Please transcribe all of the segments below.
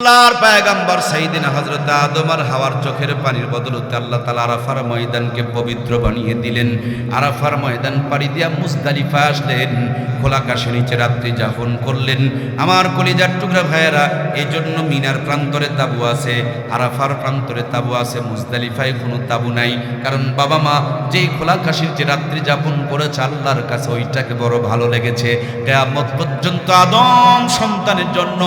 আল্লাহর পায়গাম্বর হজরত হাওয়ার চোখের পানির বদলতে আল্লাহ তালা আরাফার ময়দানকে পবিত্র বানিয়ে দিলেন। আরাফার ময়দান পাড়ি দিয়া মুস্তালিফা আসলেন। নিচে রাত্রি যাপন করলেন। আমার কলিজার টুকরা ভাইয়েরা এই জন্য মিনার প্রান্তরে তাবু আছে। আরাফার প্রান্তরে তাবু আছে, মুজদালিফায় কোনো তাবু নাই। কারণ বাবা মা যেই খোলা কাশির যে রাত্রি যাপন করেছে, আল্লাহর কাছে ওইটাকে বড় ভালো লেগেছে। কেয়ামত পর্যন্ত আদম সন্তানের জন্য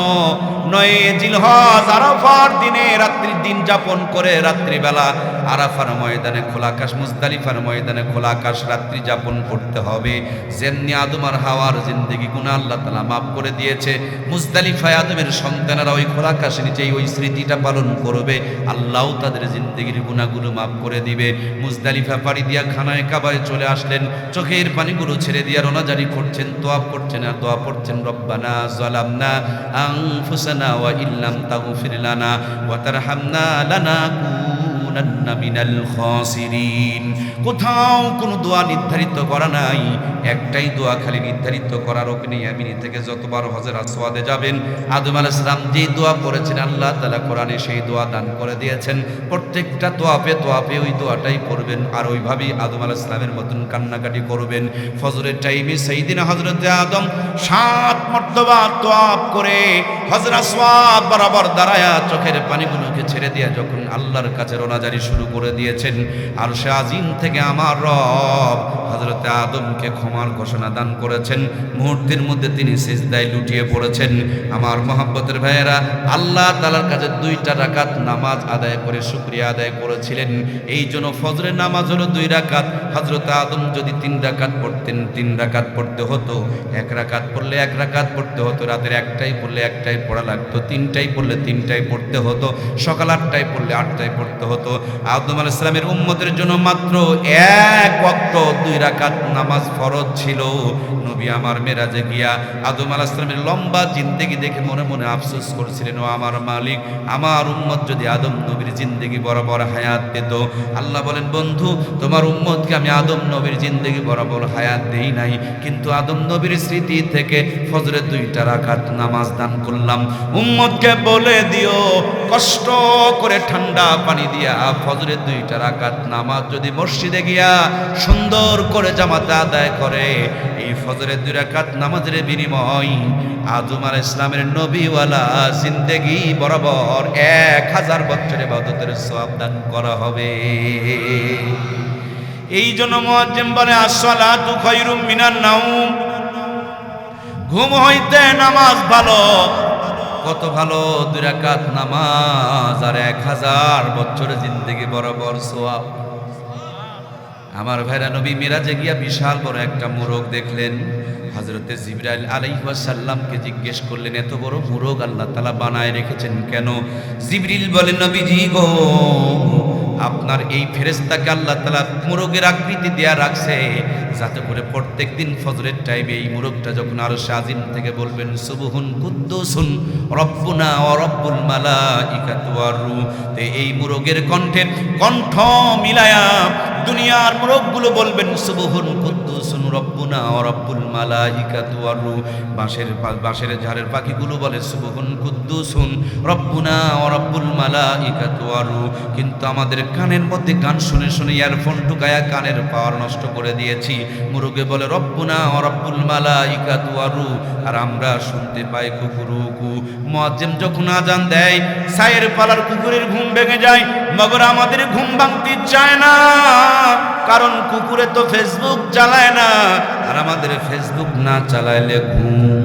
নয় জিলহজ আরাফার দিনে রাত্রির দিন যাপন করে রাত্রিবেলা আরাফার ময়দানে খোলা আকাশ, মুজদালিফার ময়দানে খোলা আকাশ রাত্রি যাপন করতে হবে। যেমনি আদম আর হাওয়ার জিন্দগি গুণা আল্লাহ তালা মাফ করে দিয়েছে। মুজদালিফায় আদমের সন্তানেরা ওই খোলা নিচেই ওই স্মৃতিটা পালন করবে। আল্লাহ তাদের জিন্দগির গুণাগুলো মাফ করে দিবে। মুজদালিফা পাড়ি দিয়া খানায় কাবায় চলে আসলেন। চোখের পানিগুলো ছেড়ে দিয়া রোনাজারি করছেন তোয়া করছেন আর দোয়া পড়ছেন, রব্বানা জালামনা আনফুসানা ওয়া ইল্লাম তাগফির লানা ওয়া তারহামনা কোথাও কোনো দোয়া নির্ধারিত করা নাই। একটাই দোয়া খালি নির্ধারিত করার ওখানে আমিনি থেকে যতবার হজের আসওয়াদে যাবেন, আদম আলাইহিস সালাম যে দোয়া পড়েছেন, আল্লাহ তাআলা কোরআনে সেই দোয়া দান করে দিয়েছেন। প্রত্যেকটা তোয়াপে তোয়াপে ওই দোয়াটাই পড়বেন আর ওইভাবেই আদম আলাইহিস সালামের মতন কান্নাকাটি করবেন। ফজরের টাইমে সেই দিন হজরতে আদম সাত মর্তবা তোয়াপ করে হজরা সোয়াব বরাবর দাঁড়ায়া চোখের পানিগুলোকে ছেড়ে দিয়ে যখন আল্লাহর কাছে রোনাজারি শুরু করে দিয়েছেন। আর সে আজিম থেকে আমার রব হজরতে আদমকে ক্ষমার ঘোষণা দান করেছেন। মুহূর্তের মধ্যে তিনি সিজদায় লুটিয়ে পড়েছেন। আমার মহাব্বতের ভাইয়েরা, আল্লাহ তালার কাছে দুইটা রাকাত নামাজ আদায় করে শুক্রিয়া আদায় করেছিলেন। এই জন্য ফজরের নামাজ হলো দুই রাকাত। হজরত আদম যদি তিন রাকাত পড়তেন, তিন রাকাত পড়তে হতো। এক রাকাত পড়লে এক রাকাত পড়তে হতো। রাতের একটাই পড়লে একটাই পড়া লাগতো। তিনটাই পড়লে তিনটাই পড়তে হতো। সকাল আটটায় পড়লে আটটায় পড়তে হতো। আদম আল ইসলামের উম্মতের জন্য মাত্র এক অক্ট দুই রাকাত নামাজ ফরজ ছিল। নবী আমার মেরাজে গিয়া আদম আল ইসলামের লম্বা জিন্দেগি দেখে মনে মনে আফসোস করছিলেন, ও আমার মালিক, আমার উম্মত যদি আদম নবীর জিন্দেগি বরাবর হায়াত পেত। আল্লাহ বলেন, বন্ধু, তোমার উম্মতকে আমি আদম নবীর জিন্দেগি বরাবর হায়াত দেই নাই, কিন্তু আদম নবীর স্মৃতি থেকে ফজরে দুইটা রাকাত নামাজ দান করলাম। উম্মতকে বলে দিও, কষ্ট করে ঠান্ডা পানি দিয়া ফজরে দুইটা রাকাত নামাজ যদি মসজিদে গিয়া সুন্দর করে জামাতে আদায় করে, এই ফজরের দুই রাকাত নামাজের বিনিময় আল ইসলামের নবীওয়ালা জিন্দেগি বরাবর এক হাজার বছরে বাদতের সব দান করা হবে। এই জন্য মুয়াজ্জিম বলে, আসসালাতু খায়রুম মিনান নাউম ঘুম হইতে নামাজ ভালো কত ভালো দুই রাকাত নামাজ আর এক হাজার বছরের জিন্দগি বরাবর সোয়াব। আমার ভাইরা নবী মিরাজে গিয়া বিশাল বড় একটা মুরগ দেখলেন। হজরতে জিবরাইল আলাইহাসাল্লামকে জিজ্ঞেস করলেন, এত বড় মুরগ আল্লাহ তালা বানায় রেখেছেন কেন? জিবরিল বলেন, নবীজি গো আপনার এই ফেরেস্তাকে আল্লাহ তালা মোরগের আকৃতি দেয়া রাখছে, যাতে করে প্রত্যেক দিন ফজরের টাইমে এই মোরগটা যখন আরও সাজিম থেকে বলবেন, সুবহুন কুদ্দুসুন রব্বুনা ও রব্বুল মালা ইকাতুয়ারু তে এই মোরগের কণ্ঠে কণ্ঠ মিলায়া দুনিয়ার মোরগগুলো বলবেন, সুবহুন কুদ্দুসুন রব্বুনা ও রব্বুল মালা ইকাতুয়ারু বাঁশের বাঁশের ঝাড়ের পাখিগুলো বলে, সুবহুন কুদ্দুসুন রব্বুনা ও রব্বুল মালা ইকাতুয়ারু কিন্তু আমাদের কানের মধ্যে গান শুনে শুনে ইয়ারফোন ঢুকায়া কানের পাওয়ার নষ্ট করে দিয়েছি। মুরগে বলে, রব্বুনা ও রব্বুল ইকা ইকাতুয়ারু আর আমরা শুনতে পাই কুকুরু কুকুরুকু। মুয়াজ্জিম যখন আজান দেয়, সায়ের পালার কুকুরের ঘুম ভেঙে যায়, মগর আমাদের ঘুম ভাঙতে চায় না। কারণ কুকুরে তো ফেসবুক চালায় না। আর আমাদের ফেসবুক না চালাইলে ঘুম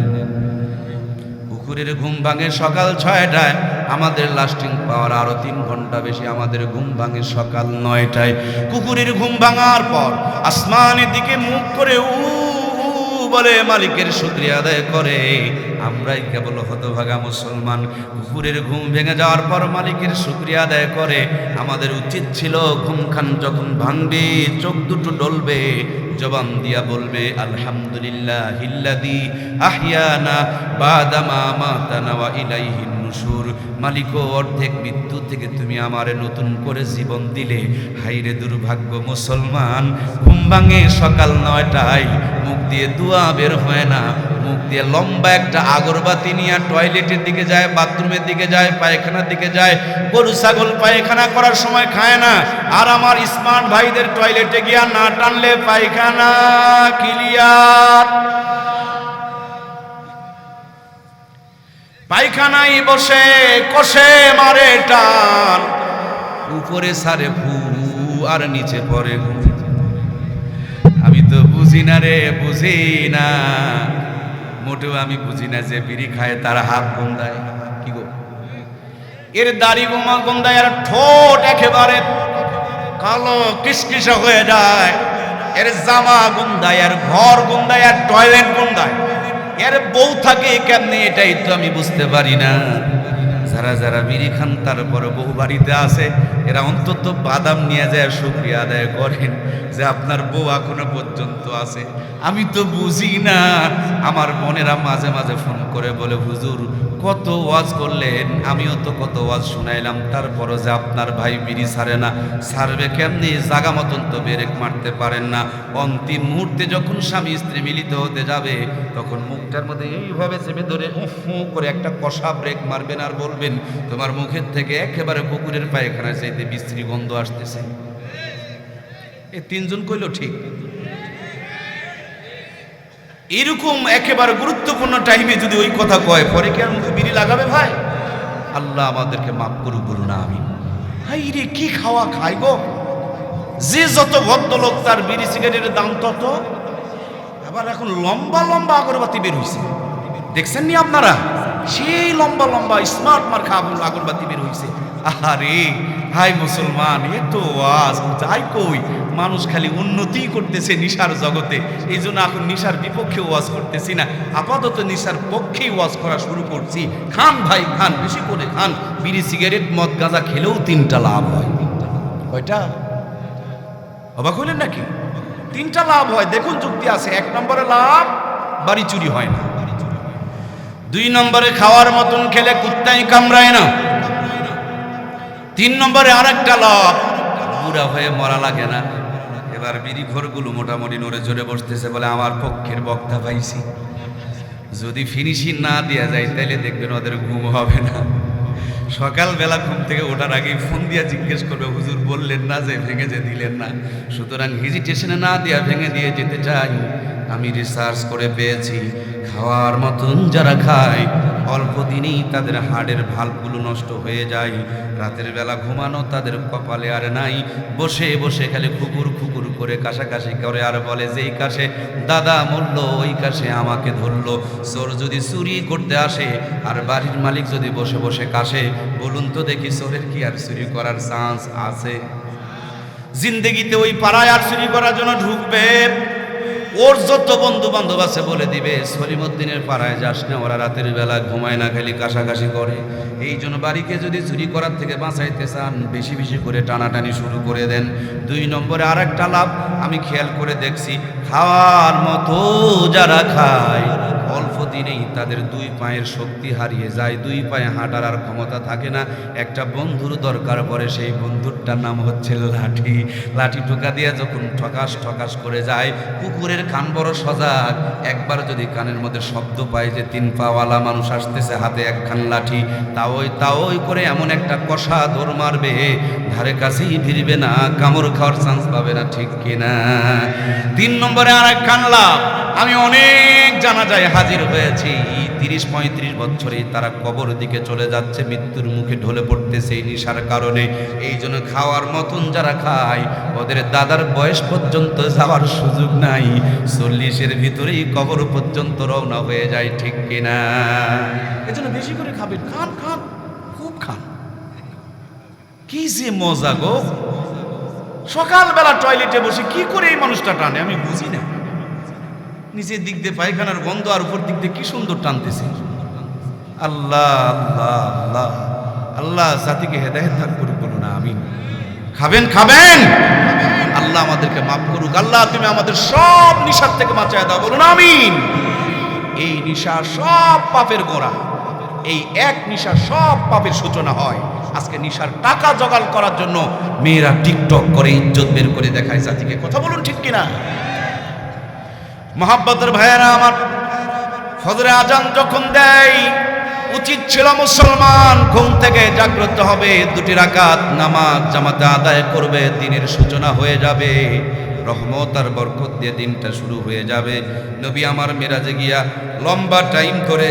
কুকুরের ঘুম ভাঙে সকাল ছয়টায়। আমাদের লাস্টিং পাওয়ার আরও তিন ঘণ্টা বেশি আমাদের ঘুম ভাঙে সকাল নয়টায়। কুকুরের ঘুম ভাঙার পর আসমানের দিকে মুখ করে উ বলে, মালিকের শুক্রিয়া আদায় করে। আমরাই কেবল হতভাগা মুসলমান। কুকুরের ঘুম ভেঙে যাওয়ার পর মালিকের শুক্রিয়া আদায় করে। আমাদের উচিত ছিল ঘুম খান যখন ভাঙবে, চোখ দুটো ডলবে। জবান দিয়া বলবে আলহামদুলিল্লাহ হিল্লাদি আহিয়ানা মালিক অর্ধেক মৃত্যু থেকে তুমি আমারে নতুন করে জীবন দিলে। হাইরে দুর্ভাগ্য মুসলমান, ঘুম ভাঙে সকাল নয়টায়, মুখ দিয়ে দুয়া বের হয় না মুখ দিয়ে লম্বা একটা আগরবাতি নিয়ে টয়লেটের দিকে যায়, বাথরুমের দিকে যায়, পায়খানার দিকে যায়। গরু, ছাগল পায়খানা করার সময় খায় না। আর আমার স্মার্ট ভাইদের টয়লেটে গিয়া না টানলে পায়খানা ক্লিয়ার পায়খানায় বসে, কষে, মারে, টান। উপরে সারে ফু আর নিচে পড়ে আমি তো বুঝি না রে, বুঝি না। মোটেও আমি বুঝি না যে বিড়ি খায়, তার হাত গন্দায় কি গো? এর দাড়ি গোমা গন্দায় আর ঠোঁট একেবারে কালো কিসকিসা হয়ে যায়। এর জামা গন্দায় আর ঘর গন্দায় আর টয়লেট গন্দায় এর বউ থাকে কেমনে, এটাই তো আমি বুঝতে পারি না। যারা যারা বিড়ি খান, তারপরে বহু বাড়িতে আসে এরা অন্তত বাদাম নিয়ে যায়, শুক্রিয়া আদায় করেন যে আপনার বউ এখনও পর্যন্ত আছে। আমি তো বুঝি না, আমার বোনেরা মাঝে মাঝে ফোন করে বলে, হুজুর কত ওয়াজ করলেন? আমিও তো কত ওয়াজ শুনাইলাম। তারপরও যে আপনার ভাই বিড়ি ছাড়ে না ছাড়বে কেমনি? জাগা মতন তো ব্রেক মারতে পারেন না। অন্তিম মুহূর্তে যখন স্বামী, স্ত্রী মিলিত হতে যাবে, তখন মুখটার মধ্যে এইভাবে চেপে ধরে উফ করে একটা কষা ব্রেক মারবেন আর বলবেন, তোমার মুখের থেকে একেবারে পুকুরের পায়খানায় চাইতে বিশ্রী গন্ধ আসতেছে। এ তিনজন কইল, ঠিক। এরকম একেবারে গুরুত্বপূর্ণ টাইমে যদি ওই কথা কয়, পরে কি আর বিড়ি লাগাবে ভাই? আল্লাহ আমাদেরকে মাফ করুক, বলুন আমি হাই রে, কি খাওয়া খাই গো? যে যত ভদ্রলোক তার বিড়ি সিগারেটের দাম তত। আবার এখন লম্বা লম্বা আগরবাতি বের হইছে। দেখছেন নি আপনারা? সেই লম্বা লম্বা স্মার্ট মার্কা আগরবাতি বের হইছে। আরে হাই মুসলমান এ তো ওয়াজ যাই কই, মানুষ খালি উন্নতি করতেছে নিশার জগতে এই জন্য এখন নিশার বিপক্ষে ওয়াজ করতেছি না, আপাতত নিশার পক্ষেই ওয়াজ করা শুরু করছি, খান ভাই, খান, বেশি করে খান, বিড়ি, সিগারেট, মদ, গাঁজা খেলেও তিনটা লাভ হয়। কয়টা? অবাক হলেন নাকি? তিনটা লাভ হয়, দেখুন যুক্তি আছে, এক নম্বরে লাভ, বাড়ি চুরি হয় না। দুই নম্বরে খাওয়ার মতন খেলে কুত্তাই কামড়ায় না। তিন নম্বরে আর একটা লাভ। বুড়া হয়ে মরা লাগে না। এবার বিড়ি ঘরগুলো মোটামুটি নড়ে চড়ে বসতেছে বলে আমার পক্ষের বক্তা পাইছি। যদি ফিনিশিং না দেওয়া যায় তাহলে দেখবেন ওদের ঘুম হবে না। সকালবেলা ঘুম থেকে ওঠার আগেই ফোন দিয়া জিজ্ঞেস করবে, হুজুর, বললেন না যে ভেঙে যে দিলেন না? সুতরাং হেজিটেশনে না দিয়া ভেঙে দিয়ে যেতে চাই। আমি রিসার্চ করে পেয়েছি। খাওয়ার মতন যারা খায় অল্প দিনেই তাদের হাড়ের ভালগুলো নষ্ট হয়ে যায়। রাতের বেলা ঘুমানো তাদের কপালে আর নাই। বসে বসে খালি খুকুর খুকুর করে কাশাকাশি করে আর বলে, যেই কাশে দাদা মরল, ওই কাশে আমাকে ধরলো। চোর যদি চুরি করতে আসে আর বাড়ির মালিক যদি বসে বসে কাশে, বলুন তো দেখি চোরের কি আর চুরি করার চান্স আছে? জিন্দগিতে ওই পাড়ায় আর চুরি করার জন্য ঢুকবে। ওর যত বন্ধু বান্ধব আছে বলে দিবে, সলিমুদ্দিনের পাড়ায় যাস না, ওরা রাতের বেলা ঘুমায় না, খালি কাশাকাশি করে। এই জন্য বাড়িকে যদি চুরি করার থেকে বাঁচাইতে চান, বেশি বেশি করে টানাটানি শুরু করে দেন। দুই নম্বরে আর একটা লাভ, আমি খেয়াল করে দেখছি, খাওয়ার মতো যারা খায় দিনেই তাদের দুই পায়ের শক্তি হারিয়ে যায়। দুই পায়ে হাঁটার আর ক্ষমতা থাকে না। একটা বন্ধুর দরকার পড়ে, সেই বন্ধুরটার নাম হচ্ছে লাঠি। লাঠি টোকা দিয়ে যখন ঠকাস ঠকাস করে যায়, কুকুরের কান বড় সজাগ। একবার যদি কানের মধ্যে শব্দ পায় যে তিন পাওয়ালা মানুষ আসতেছে হাতে একখান লাঠি, তাওই তাওই করে এমন একটা কষা দৌড় মারবে। ধারে কাছেই ভিড়বে না, কামড় খাওয়ার চান্স পাবে না, ঠিক কিনা? তিন নম্বরে আর এক লাভ আমি অনেক জানা যায় হাজির হয়েছি তিরিশ পঁয়ত্রিশ বছরে তারা কবর দিকে চলে যাচ্ছে, মৃত্যুর মুখে ঢলে পড়তেছে এই নেশার কারণে। এই জন্য খাওয়ার মতন যারা খায়, ওদের দাদার বয়স পর্যন্ত যাওয়ার সুযোগ নাই। চল্লিশের ভিতরেই কবর পর্যন্ত রওনা হয়ে যায়, ঠিক কিনা? এজন্য বেশি করে খাবেন। খান খান, খুব খান। কি যে মজা গো। সকালবেলা টয়লেটে বসে কি করে এই মানুষটা টানে, আমি বুঝি না। নিচের দিক দিয়ে পায়খানার গন্ধ আর উপর দিক দিয়ে কি সুন্দর টানতেছে। আল্লাহ আল্লাহ আল্লাহ। আল্লাহ জাতিকে হেদায়ত দান করুক বলুন, আমিন। খাবেন খাবেন। আল্লাহ আমাদেরকে মাফ করুক। আল্লাহ তুমি আমাদের সব নিশার থেকে বাঁচায় দাও, বলুন, আমিন। এই নিশা সব পাপের গোড়া। এই এক নিশা সব পাপের সূচনা হয়। আজকে নিশার টাকা জোগাড় করার জন্য মেয়েরা টিকটক করে ইজ্জত বের করে দেখায় জাতিকে। কথা বলুন ঠিক কিনা? মহাব্বতের ভাইয়েরা আমার ফজরে আজান যখন দেয়, উচিত ছিল মুসলমান ঘুম থেকে জাগ্রত হবে, দুটি রাকাত নামাজ জামাতে আদায় করবে, দিনের সূচনা হয়ে যাবে, রহমত আর বরকত দিয়ে দিনটা শুরু হয়ে যাবে। নবী আমার মেরাজে গিয়া লম্বা টাইম করে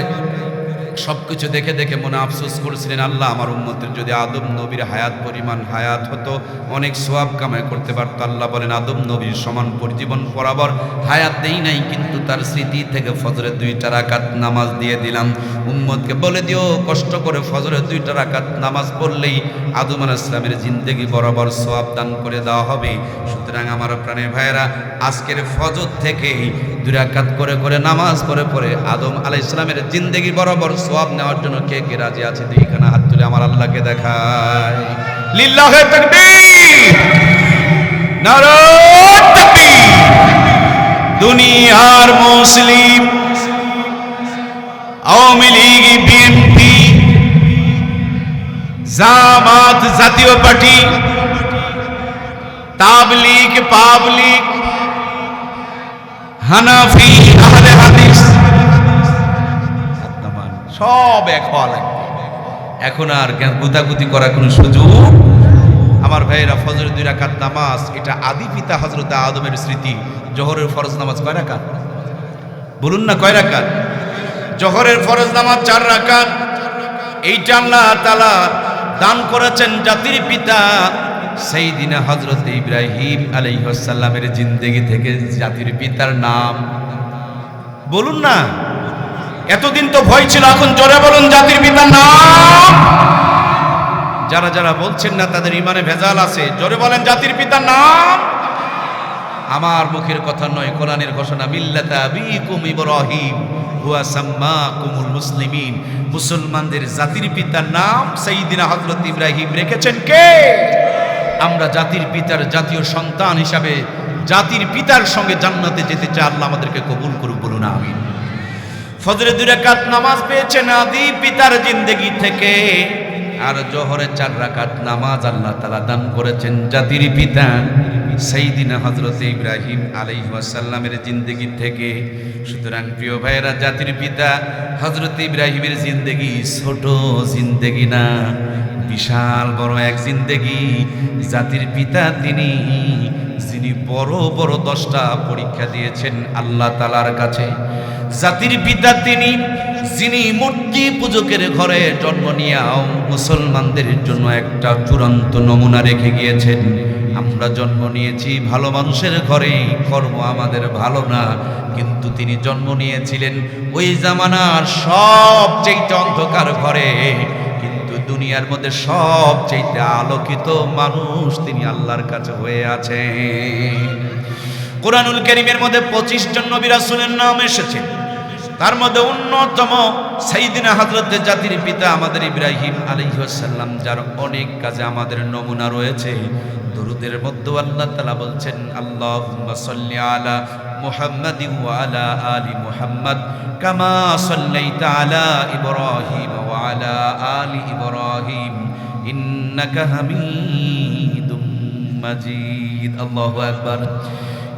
সব কিছু দেখে দেখে মনে আফসোস করেছিলেন, আল্লাহ, আমার উম্মতের যদি আদম নবীর হায়াত পরিমাণ হায়াত হতো, অনেক সোয়াব কামাই করতে পারতো। আল্লাহ বলেন, আদম নবীর সমান পরিজীবন বরাবর হায়াত দেই নাই, কিন্তু তার স্মৃতি থেকে ফজরের দুইটা রাকাত নামাজ দিয়ে দিলাম। উম্মতকে বলে দিও, কষ্ট করে ফজরের দুইটা রাকাত নামাজ পড়লেই আদম আল ইসলামের জিন্দেগি বরাবর সোয়াব দান করে দেওয়া হবে। সুতরাং আমার প্রাণের ভাইয়েরা, আজকের ফজর থেকেই দুই রাকাত করে করে নামাজ পড়ে পড়ে আদম আলাহ ইসলামের জিন্দেগি বরাবর সোয়াব নেওয়ার জন্য কে কে রাজি আছে? দুইখানা হাত তুলে আমার আল্লাহকে দেখায় দুনিয়ার মুসলিম, আওয়ামী লীগ, বিএনপি, জামাত জাতীয় পার্টি, তাবলিগ পাবলিক হানাফি, আহলে হাদিস সব এক হওয়া লাগবে। এখন আর গুতাগুতি করার কোনো সুযোগ? আমার ভাইয়েরা ফজরের দুই রাকাত নামাজ, এটা আদি পিতা হজরত আদমের স্মৃতি। জহরের ফরজ নামাজ কয় রাকাত? বলুন না কয় রাকাত? জহরের ফরজ নামাজ চার রাকাত। এইটা আল্লাহ তালা দান করেছেন জাতির পিতা সেই দিনে হজরত ইব্রাহিম আলাইসাল্লামের জিন্দেগি থেকে জাতির পিতার নাম। বলুন না। এতদিন তো ভয় ছিল, এখন জোরে বলুন জাতির পিতার নাম। যারা যারা বলছেন না, তাদের ইমানে ভেজাল আছে। জোরে বলেন জাতির পিতার নাম। আমার মুখের কথা নয়, কোরআনের ঘোষণা, মিল্লাতা বিকুম ইব্রাহিম, হুয়া সাম্মাকুমুল মুসলিমিন। মুসলমানদের জাতির পিতার নাম সাইয়্যিদিনা হযরত ইব্রাহিম রেখেছেন কে? আমরা জাতির পিতার জাতীয় সন্তান হিসাবে জাতির পিতার সঙ্গে জান্নাতে যেতে চাই আল্লাহ আমাদেরকে কবুল করুক বলুন, আমিন। ফজরে দুই রাকাত নামাজ পেয়েছেন আদি পিতার জিন্দেগি থেকে। আর জোহরে চার রাকাত নামাজ আল্লাহ তালা দান করেছেন জাতির পিতা সেইদিনা হজরত ইব্রাহিম আলাইসাল্লামের জিন্দেগি থেকে। সুতরাং প্রিয় ভাইয়েরা, জাতির পিতা হজরত ইব্রাহিমের জিন্দেগি ছোট জিন্দেগি না, বিশাল বড় এক জিন্দেগি। জাতির পিতা তিনি, যিনি বড় বড় দশটা পরীক্ষা দিয়েছেন আল্লাহ তালার কাছে। জাতির পিতা তিনি, যিনি মূর্তি পূজকের ঘরে জন্ম নিয়েও মুসলমানদের জন্য একটা চূড়ান্ত নমুনা রেখে গিয়েছেন। আমরা জন্ম নিয়েছি ভালো মানুষের ঘরে, কর্ম আমাদের ভালো না, কিন্তু তিনি জন্ম নিয়েছিলেন ওই জামানার সবচেয়ে অন্ধকার ঘরে। কিন্তু দুনিয়ার মধ্যে সবচেয়ে আলোকিত মানুষ তিনি আল্লাহর কাছে হয়ে আছেন। কোরআনুল করিমের মধ্যে পঁচিশ জন নবী রাসূলের নাম এসেছে। তার মধ্যে অন্যতম সাইদিনা হজরতের জাতির পিতা আমাদের ইব্রাহিম আলাইসাল্লাম যার অনেক কাজে আমাদের নমুনা রয়েছে। দরুদের মধ্যে আল্লাহ তালা বলছেন আল্লাহ আলা মুহাম্মাদ আলা আলি মুহাম্মদ, কামা সাল্লাইতা আলা ইব্রাহিম ওয়া আলি ইব্রাহিম, ইন্নাকা হামিদুম মাজিদ। আল্লাহু আকবার।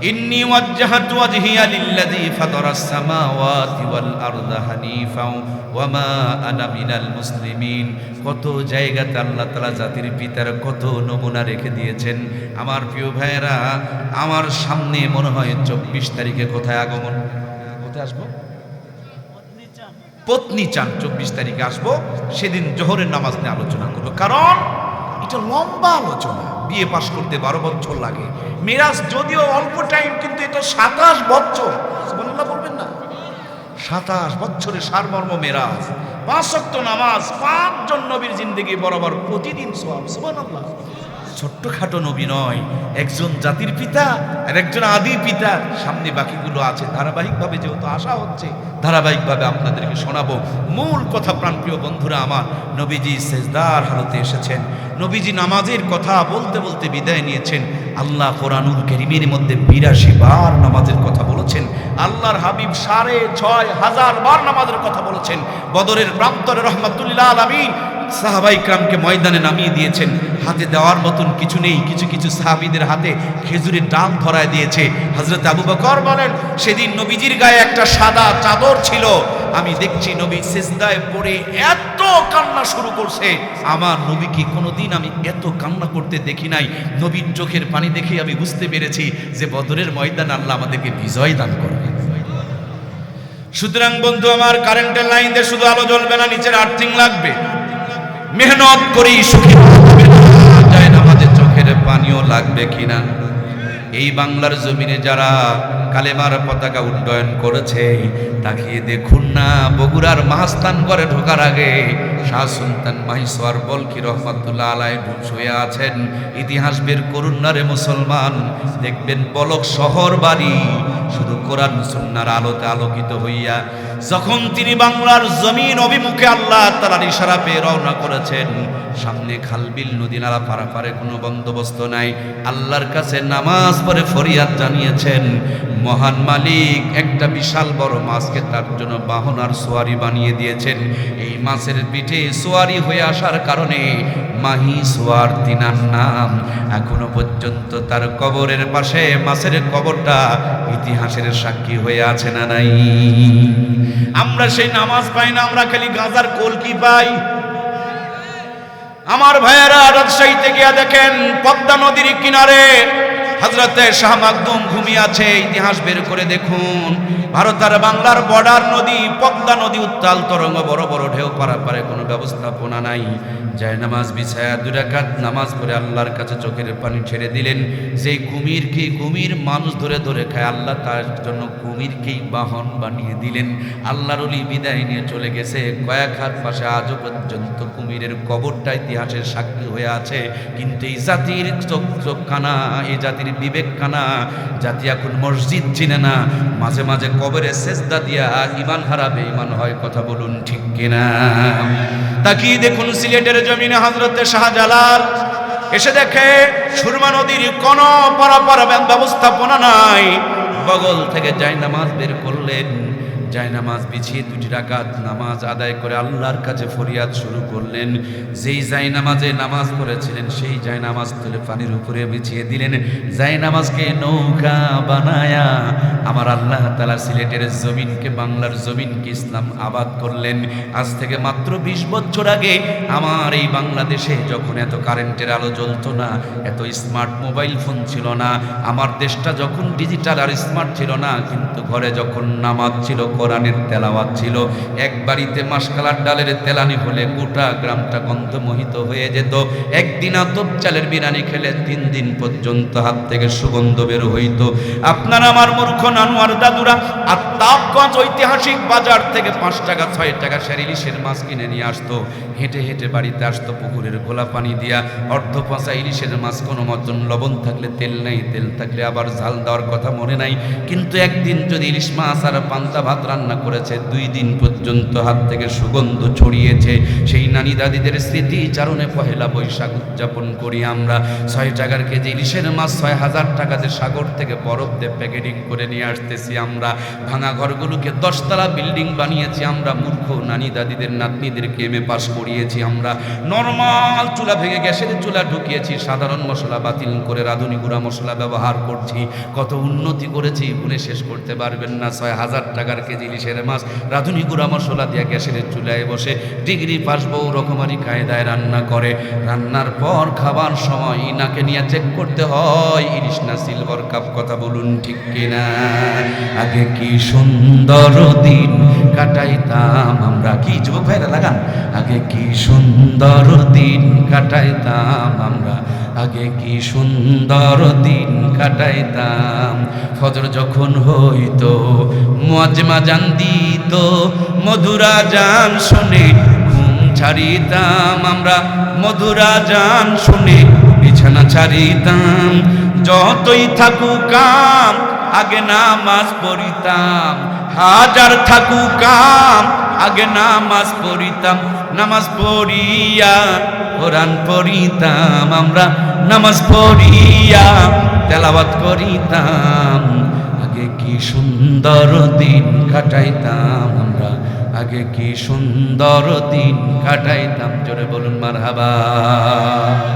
إني وجهت وجهي للذي فطر السماوات والأرض حنيفا وما أنا من المسلمين কত জায়গাতে আল্লাহ তালা জাতির পিতার কত নমুনা রেখে দিয়েছেন আমার প্রিয় ভাইয়েরা আমার সামনে মনে হয় চব্বিশ তারিখে কোথায় আগমন কোথায় আসবো পত্নী চান চব্বিশ তারিখে আসবো সেদিন জোহরের নামাজ নিয়ে আলোচনা করবো কারণ এটা লম্বা আলোচনা। বিয়ে পাশ করতে বারো বছর লাগে। মেরাজ, যদিও অল্প টাইম কিন্তু এটা সাতাশ বছর। সুবহানাল্লাহ বলবেন না। সাতাশ বছরের সারমর্ম মেরাজ। পাঁচ শক্ত নামাজ, পাঁচজন নবীর জিন্দগি বরাবর প্রতিদিন সোয়াব সুবহানাল্লাহ। ছোট্টখাটো নবী নয়, একজন জাতির পিতা আর একজন আদি পিতা। সামনে বাকিগুলো আছে। ধারাবাহিকভাবে যেহেতু আশা হচ্ছে, ধারাবাহিকভাবে আপনাদেরকে শোনাবো। মূল কথা, প্রাণপ্রিয় বন্ধুরা আমার, নবীজি সেজদার হালতে এসেছেন। নবীজি নামাজের কথা বলতে বলতে বিদায় নিয়েছেন। আল্লাহ কোরআনুল কেরিমের মধ্যে বিরাশি বার নামাজের কথা বলেছেন। আল্লাহর হাবিব সাড়ে ছয় হাজার বার নামাজের কথা বলেছেন। বদরের প্রান্তরে রহমাতুল্লাহ আলমিন সাহাবাইকরামকে ময়দানে নামিয়ে দিয়েছেন। হাতে দেওয়ার মতন কিছু নেই, কিছু কিছু সাহাবিদের হাতে খেজুরের ডাল ধরায় দিয়েছে। হজরত আবু বকর বলেন, সেদিন নবীজির গায়ে একটা সাদা চাদর ছিল। আমি দেখছি নবী সেজদায় পড়ে এত কান্না শুরু করছে। আমার নবীকে কোনোদিন আমি এত কান্না করতে দেখি নাই। নবীর চোখের পানি দেখে আমি বুঝতে পেরেছি যে বদরের ময়দান আল্লাহ আমাদেরকে বিজয় দান করবে। সুতরাং বন্ধু, আমার কারেন্টের লাইন দিয়ে শুধু আলো জ্বলবে না, নিচের আর্থিং লাগবে। মেহনত করি, সুখী যায় না, আমাদের চোখের পানিও লাগবে কিনা? এই বাংলার জমিনে যারা কালেমার পতাকা উন্নয়ন করেছে, তাকিয়ে দেখুন না, বগুড়ার মাহাস্তান করে ঢোকার আগে শাহ সুলতান মাহিসওয়ার বলকি রহমতুল্লাহ আলাই শুয়ে আছেন? ইতিহাস বের করুন না মুসলমান। দেখবেন বলক শহর বাড়ি, শুধু কোরআন সুন্নার আলোতে আলোকিত হইয়া। যখন তিনি বাংলার জমিন অভিমুখে আল্লাহ তালার ইশারা পেয়ে রওনা করেছেন, সামনে খালবিল নদী নালা পারাপারে কোনো বন্দোবস্ত নাই। আল্লাহর কাছে নামাজ পরে ফরিয়াদ জানিয়েছেন, মহান মালিক, একটা বিশাল বড় মাছকে তার জন্য বাহনার সোয়ারি বানিয়ে দিয়েছেন। এই মাছের পিঠে সোয়ারি হয়ে আসার কারণে মাহি সোয়ার তিনার নাম এখনও পর্যন্ত তার কবরের পাশে, মাছের কবরটা ইতিহাসের সাক্ষী হয়ে আছে না নাই? আমরা সেই নামাজ পাই না, আমরা খালি গাঁজার কলকি পাই? আমার ভাইয়েরা রাজশাহীতে গিয়া দেখেন, পদ্মা নদীর কিনারে হজরতে শাহ মাকদুম ঘুমিয়ে আছে, ইতিহাস বের করে দেখুন। ভারত আর বাংলার বর্ডার নদী, পদ্মা নদী উত্তাল তরঙ্গ, বড় বড় ঢেউ পারাপারে কোনো ব্যবস্থাপনা নাই। যায় নামাজ বিছায়া দুরাকাত নামাজ পড়ে আল্লাহর কাছে চোখের পানি ছেড়ে দিলেন। যেই কুমিরকে কুমির? মানুষ ধরে ধরে খায়। আল্লাহ তার জন্য কুমিরকেই বাহন বানিয়ে দিলেন। আল্লাহর অলি বিদায় নিয়ে চলে গেছে। কয়েক হাত পাশে আজও পর্যন্ত কুমিরের কবরটা ইতিহাসের সাক্ষী হয়ে আছে। কিন্তু এই জাতির চোখ চোখখানা, এই জাতির বিবেকখানা জাতি এখন মসজিদ চিনে না, মাঝে মাঝে কবরে সেজদা দিয়া ইমান হারাবে ইমান হয় কথা বলুন ঠিক কিনা? তাকিয়ে দেখুন সিলেটের জমিনে হজরতে শাহজালাল, এসে দেখে সুরমা নদীর কোন পারাপার ব্যবস্থাপনা নাই, বগল থেকে যাই নামাজ বের করলেন। যাই নামাজ বিছিয়ে দুটি রাকাত নামাজ আদায় করে আল্লাহর কাছে ফরিয়াদ শুরু করলেন। যেই যাই নামাজে নামাজ পড়েছিলেন, সেই যাই নামাজ তুলে পানির উপরে বিছিয়ে দিলেন। যাই নামাজকে নৌকা বানায়া আমার আল্লাহ তালা সিলেটের জমিনকে, বাংলার জমিনকে ইসলাম আবাদ করলেন। আজ থেকে মাত্র বিশ বছর আগে আমার এই বাংলাদেশে যখন এত কারেন্টের আলো জ্বলতো না, এত স্মার্ট মোবাইল ফোন ছিল না, আমার দেশটা যখন ডিজিটাল আর স্মার্ট ছিল না, কিন্তু ঘরে যখন নামাজ ছিল কোরআনের তেলাওয়াত ছিল। এক বাড়িতে মাসকালার ডালের তেলানি হলে গোটা গ্রামটা গন্ধমোহিত হয়ে যেত। একদিন আতপ চালের বিরানি খেলে তিন দিন পর্যন্ত হাত থেকে সুগন্ধ বের হইত। আপনার আমার মূর্খ নানুয়ার দাদুরা, আর তাপগঞ্জ ঐতিহাসিক বাজার থেকে পাঁচ টাকা, ছয় টাকা ইলিশের মাছ কিনে নিয়ে আসতো। হেঁটে হেঁটে বাড়িতে আসতো পুকুরের গোলা পানি দিয়া। অর্ধ পচা ইলিশের মাছ কোনো মতন লবণ থাকলে তেল নেই, তেল থাকলে আবার ঝাল দেওয়ার কথা মনে নাই। কিন্তু একদিন যদি ইলিশ মাছ আর পান্তা ভাত রান্না করেছে, দুই দিন পর্যন্ত হাত থেকে সুগন্ধ ছড়িয়েছে। সেই নানি দাদিদের স্মৃতি চারণে পহেলা বৈশাখ উদযাপন করি আমরা। ছয় টাকার কেজি ইলিশের মাছ, ছয় হাজার টাকাতে সাগর থেকে বরফ দিয়ে প্যাকেটিং করে নিয়ে আসতেছি আমরা। ভাঙা ঘরগুলোকে দশতলা বিল্ডিং বানিয়েছি আমরা, মূর্খ নানি দাদিদের নাতনিদেরকে এমএ পাস করিয়েছি আমরা। নর্মাল চুলা ভেঙে গ্যাসের চুলা ঢুকিয়েছি, সাধারণ মশলা বাতিল করে রাঁধুনি গুঁড়া মশলা ব্যবহার করছি। কত উন্নতি করেছি বলে শেষ করতে পারবেন না, ছয় হাজার টাকার কেজি ইলিশের মাছ। রাঁধুনি গুঁড়া মশলা দিয়ে গ্যাসের চুলায় বসে। ডিগ্রি পাস বউ রকমারি কায়দায় রান্না করে। রান্নার পর খাবার সময় নাকে নিয়ে চেক করতে হয়, ইলিশ না সিলভার কাপ কথা বলুন ঠিক কিনা? আগে কি সুন্দর দিন কাটাইতাম আমরা? কি যুবক ভাইরা, লাগান। আগে কি সুন্দর দিন কাটাইতাম আমরা? আগে কি সুন্দর দিন কাটাইতাম? ফজর যখন হইতো, মজমা জান দিত, মধুরা জান শুনে ঘুম ছাড়িতাম। আমরা মধুরা জান শুনে বিছানা ছাড়িতাম। যতই থাকুক কাম আগে নামাজ পড়িতাম। হাজার থাকুক কাম আগে নামাজ পড়িতাম, নামাজ পড়িয়া, কোরআন পড়িতাম আমরা, নামাজ পড়িয়া তেলাবাত করিতাম। আগে কি সুন্দর দিন কাটাইতাম আমরা, আগে কি সুন্দর দিন কাটাইতাম। জোরে বলুন মার হাবা